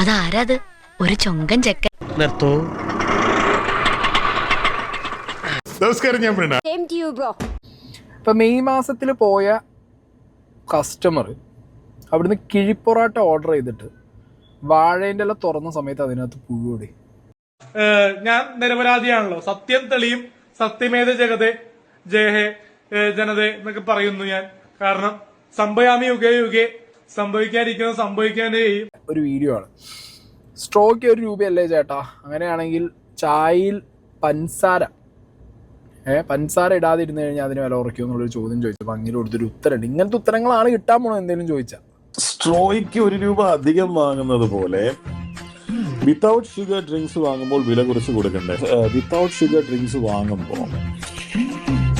അതാരാത്? ഒരു ചൊങ്കൻ ചെക്കൻ. നിർത്തോ. നമസ്കാരം ഞാൻ പ്രണ. സെയിം ടു യു ബ്രോ ഇപ്പം മെയ് മാസത്തിൽ പോയ കസ്റ്റമർ അവിടുന്ന് കിഴിപ്പൊറാട്ട ഓർഡർ ചെയ്തിട്ട് വാഴേന്റെ എല്ലാം തുറന്ന സമയത്ത് അതിനകത്ത് പുഴുകൂടി ഏഹ് ഞാൻ നിരപരാധിയാണല്ലോ. സത്യം തെളിയും സത്യമേത ജഗതെ ജയഹേ ജനത എന്നൊക്കെ പറയുന്നു ഞാൻ. കാരണം സംഭയാമി യുഗേ യുഗേ സംഭവിക്കാതിരിക്കുന്നത് സംഭവിക്കാനേ ചെയ്യും ഒരു വീഡിയോ ആണ്. സ്ട്രോക്ക് ഒരു രൂപയല്ലേ ചേട്ടാ? അങ്ങനെയാണെങ്കിൽ ചായയിൽ പൻസാര. ഏഹ് പൻസാര ഇടാതെ ഇരുന്ന് കഴിഞ്ഞാൽ അതിന് വില ഉറയ്ക്കുമോ എന്നുള്ളൊരു ചോദ്യം ചോദിച്ചപ്പോൾ അങ്ങനെ കൊടുത്തൊരു ഉത്തരമുണ്ട്. ഇങ്ങനത്തെ ഉത്തരങ്ങളാണ് കിട്ടാൻ പോണോ എന്തെങ്കിലും ചോദിച്ചാൽ സ്ട്രോയ്ക്ക് ഒരു രൂപ അധികം വാങ്ങുന്നത് പോലെ വിത്തൗട്ട് ഷുഗർ ഡ്രിങ്ക്സ് വാങ്ങുമ്പോൾ വില കുറച്ച് കൊടുക്കണ്ടേ? വിത്തൗട്ട് ഷുഗർ ഡ്രിങ്ക്സ് വാങ്ങുമ്പോൾ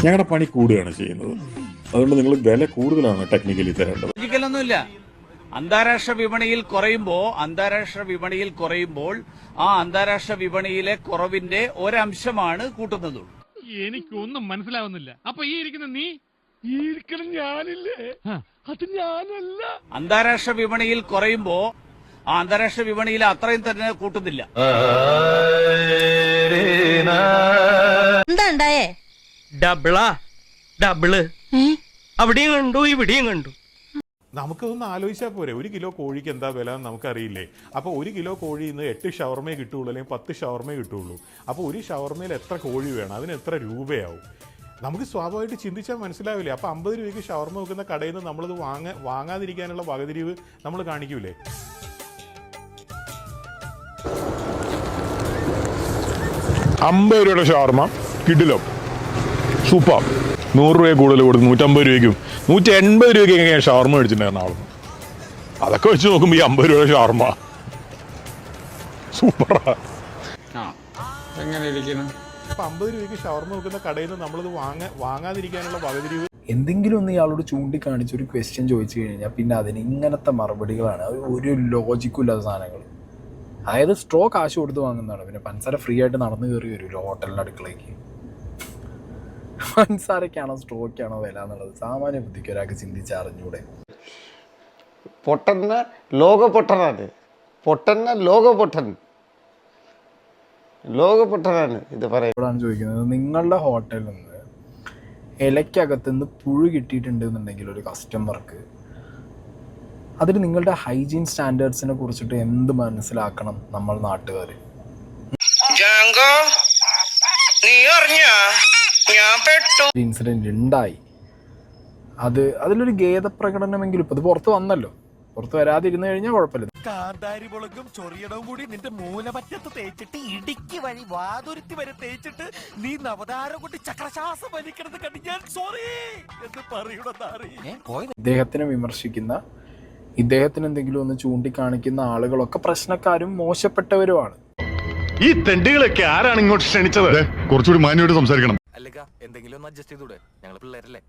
ഞങ്ങളുടെ പണി കൂടുകയാണ് ചെയ്യുന്നത്. അതുകൊണ്ട് നിങ്ങൾ വില കൂടുതലാണ് ടെക്നിക്കലി തരേണ്ടത്. അന്താരാഷ്ട്ര വിപണിയിൽ കുറയുമ്പോൾ അന്താരാഷ്ട്ര വിപണിയിൽ കുറയുമ്പോൾ ആ അന്താരാഷ്ട്ര വിപണിയിലെ കുറവിന്റെ ഒരംശമാണ് കൂട്ടുന്നതുള്ളൂ എനിക്കൊന്നും മനസ്സിലാവുന്നില്ല. അപ്പൊ ഈ ഇരിക്കുന്ന നീ? ഇരിക്കണം ഞാനില്ലേ? അത് ഞാനല്ല. അന്താരാഷ്ട്ര വിപണിയിൽ കുറയുമ്പോ ആ അന്താരാഷ്ട്ര വിപണിയിൽ അത്രയും തന്നെ കൂട്ടുന്നില്ല. എന്താ ഉണ്ടായേ? ഡബിളാ ഡബിൾ. അവിടെയും കണ്ടു ഇവിടെയും കണ്ടു. നമുക്കൊന്ന് ആലോചിച്ചാൽ പോരെ. ഒരു കിലോ കോഴിക്ക് എന്താ വില എന്ന് നമുക്കറിയില്ലേ. അപ്പോൾ ഒരു കിലോ കോഴി ഇന്ന് എട്ട് ഷവർമേ കിട്ടുള്ളൂ അല്ലെങ്കിൽ പത്ത് ഷവർമേ കിട്ടുള്ളൂ. അപ്പോൾ ഒരു ഷവർമയിൽ എത്ര കോഴി വേണം? അതിന് എത്ര രൂപയാവും? നമുക്ക് സ്വാഭാവികമായിട്ട് ചിന്തിച്ചാൽ മനസ്സിലാവില്ലേ? അപ്പോൾ അമ്പത് രൂപയ്ക്ക് ഷവർമ വെക്കുന്ന കടയിൽ നിന്ന് നമ്മളത് വാങ്ങ വാങ്ങാതിരിക്കാനുള്ള വകതിരിവ് നമ്മൾ കാണിക്കൂലേ? അമ്പത് രൂപയുടെ ഷവർമ കിഡിലോ സൂപ്പർ. നൂറ് രൂപയെ കൂടുതൽ കൊടുത്ത് നൂറ്റമ്പത് രൂപയ്ക്കും. നൂറ്റി എൺപത് രൂപയ്ക്ക് ഞാൻ ഷവർമ മേടിച്ചിട്ടുണ്ടായിരുന്നു ആളും. അതൊക്കെ വെച്ച് നോക്കുമ്പോൾ ഈ അമ്പത് രൂപയുടെ ഷവർമ. സൂപ്പറാ. അപ്പോൾ അമ്പത് രൂപയ്ക്ക് ഷവർമ വെക്കുന്ന കടയിൽ നിന്ന് നമ്മളത് വാങ്ങാ വാങ്ങാതിരിക്കാനുള്ള എന്തെങ്കിലും ഒന്ന് ഇയാളോട് ചൂണ്ടിക്കാണിച്ച് ഒരു ക്വസ്റ്റ്യൻ ചോദിച്ചു കഴിഞ്ഞാൽ പിന്നെ അതിന് ഇങ്ങനത്തെ മറുപടികളാണ്. ഒരു ലോജിക്കും ഇല്ലാത്ത സാധനങ്ങൾ അതായത് സ്ട്രോ കാശ് കൊടുത്ത് വാങ്ങുന്നതാണ്. പിന്നെ പഞ്ചസാര ഫ്രീ ആയിട്ട് നടന്നു കയറി വരുമല്ലോ ഹോട്ടലിന്റെ അടുക്കളയ്ക്ക് പഞ്ചസാരക്കാണോ സ്ട്രോക്കാണോ വില എന്നുള്ളത്? സാമാന്യ ബുദ്ധിക്ക് ഒരാൾക്ക് ചിന്തിച്ചറിഞ്ഞൂടെ പൊട്ടന്ന ലോക പൊട്ടനാണ് പൊട്ടന്ന ലോക പൊട്ടൻ ലോക പൊട്ടനാണ് ഇത് ഇവിടാണ് ചോദിക്കുന്നത്. നിങ്ങളുടെ ഹോട്ടലിൽ നിന്ന് ഇലയ്ക്കകത്ത് നിന്ന് പുഴു കിട്ടിയിട്ടുണ്ട് എന്നുണ്ടെങ്കിൽ ഒരു കസ്റ്റമർക്ക് അതിൽ നിങ്ങളുടെ ഹൈജീൻ സ്റ്റാൻഡേർഡ്സിനെ കുറിച്ചിട്ട് എന്ത് മനസ്സിലാക്കണം നമ്മൾ നാട്ടുകാർ ഇൻസിഡന്റ് ഉണ്ടായി അത് അതിലൊരു ഖേദപ്രകടനമെങ്കിലും ഇപ്പൊ അത് പുറത്ത് വന്നല്ലോ. പുറത്ത് വരാതിരുന്നു കഴിഞ്ഞാൽ കുഴപ്പമില്ല. കാന്താരി മുളകും ചൊറിയടവും കൂടി നിന്റെ മൂലമറ്റത്ത് തേച്ചിട്ട് ഇടുക്കി വഴി വാതുരുത്തി വരെ തേച്ചിട്ട് നീ നവതാരം കൊണ്ട് ചക്രശ്വാസം വലിക്കണത് കണ്ട് ഞാൻ സോറി എന്ന് പറയണെന്നറി ഇദ്ദേഹത്തിനെ വിമർശിക്കുന്ന ഇദ്ദേഹത്തിന് എന്തെങ്കിലും ഒന്ന് ചൂണ്ടിക്കാണിക്കുന്ന ആളുകളൊക്കെ പ്രശ്നക്കാരും മോശപ്പെട്ടവരുമാണ്. ഈ തെണ്ടികളൊക്കെ ആരാണ് ഇങ്ങോട്ട് ക്ഷണിച്ചത്? കുറച്ചുകൂടി മാന്യമായിട്ട് സംസാരിക്കണം. എന്തെങ്കിലും ഒന്ന് അഡ്ജസ്റ്റ് ചെയ്തൂടെ ഞങ്ങൾ പിള്ളേരല്ലേ?